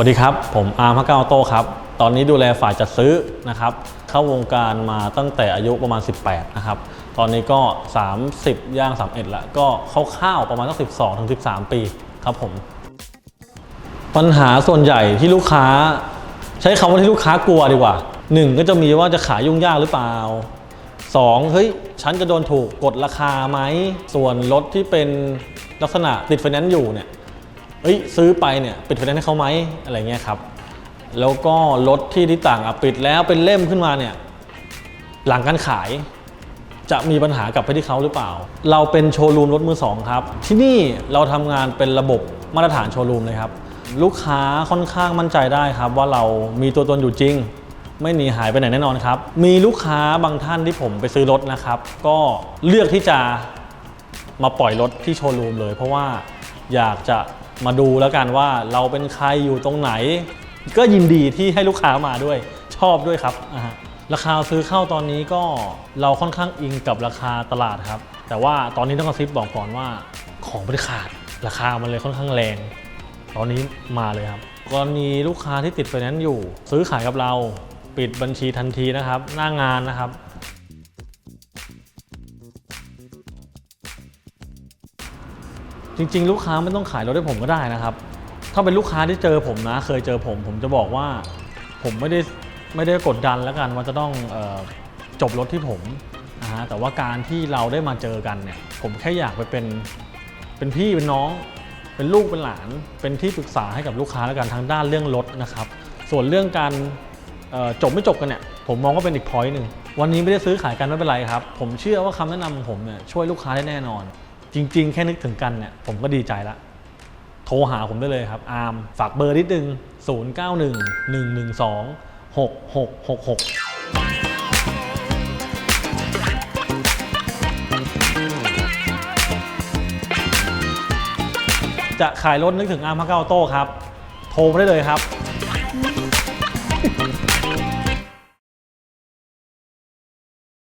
สวัสดีครับ ผมอาร์มพระเก้าโต้ครับ ตอนนี้ดูแลฝ่ายจัดซื้อนะครับ เข้าวงการมาตั้งแต่อายุประมาณ 18 นะครับ ตอนนี้ก็ 30 ย่าง 31ละก็คร่าวๆประมาณสัก 12 ถึง 13 ปีครับผม ปัญหาส่วนใหญ่ที่ลูกค้า ใช้คำว่าที่ลูกค้ากลัวดีกว่าหนึ่งก็จะมีว่าจะขายยุ่งยากหรือเปล่าสองเฮ้ย ฉันจะโดนถูกกดราคาไหม ส่วนรถที่เป็นลักษณะติดไฟแนนซ์อยู่เนี่ย เอ้ยซื้อไปเนี่ยปิดไฟแนนซ์ให้เขาไหมอะไรเงี้ยครับแล้วก็รถที่ที่ต่างอปิดแล้วเป็นเล่มขึ้นมาเนี่ยหลังการขายจะมีปัญหากับไปที่เขาหรือเปล่า เราเป็นโชว์รูมรถมือสองครับ ที่นี่เราทำงานเป็นระบบมาตรฐานโชว์รูมเลยครับ ลูกค้าค่อนข้างมั่นใจได้ครับ ว่าเรามีตัวตนอยู่จริง ไม่หนีหายไปไหนแน่นอนครับ มีลูกค้าบางท่านที่ผมไปซื้อรถนะครับ ก็เลือกที่จะมาปล่อยรถที่โชว์รูมเลย เพราะว่าอยากจะ มาดูแล้วกันว่าเราเป็นใครอยู่ตรงไหน ก็ยินดีที่ให้ลูกค้ามาด้วย ชอบด้วยครับอ่าราคาซื้อเข้าตอนนี้ก็เราค่อนข้างอิงกับราคาตลาดครับ แต่ว่าตอนนี้ต้องกระซิบบอกก่อนว่าของไม่ได้ขาดราคามันเลยค่อนข้างแรง ตอนนี้มาเลยครับกรณีลูกค้าที่ติดไฟแนนซ์อยู่ ซื้อขายกับเรา ปิดบัญชีทันทีนะครับ หน้างานนะครับ จริง ๆ ลูกค้าไม่ต้องขายรถให้ผมก็ได้นะครับ ถ้าเป็นลูกค้าที่เจอผมนะ เคยเจอผม ผมจะบอกว่าผมไม่ได้ไม่ได้กดดันแล้วกันว่าจะต้องออจบรถที่ผมนะฮะแต่ว่าการที่เราได้มาเจอกันเนี่ย ผมแค่อยากไปเป็นเป็นพี่เป็นน้อง เป็นลูกเป็นหลาน เป็นที่ปรึกษาให้กับลูกค้าแล้วกันทางด้านเรื่องรถนะครับ ส่วนเรื่องการจบไม่จบกันเนี่ยผมมองว่าเป็นอีกพอยต์หนึ่งวันนี้ไม่ได้ซื้อขายกันไม่เป็นไรครับ ผมเชื่อว่าคำแนะนำของผมเนี่ยช่วยลูกค้าได้แน่นอน จริง ๆ แค่นึกถึงกันเนี่ยผมก็ดีใจละ โทรหาผมได้เลยครับ อาร์มฝากเบอร์นิดนึง 091 112 6666จะขายรถนึกถึงอาร์มพระเก้าโต้ครับ โทรมาได้เลยครับ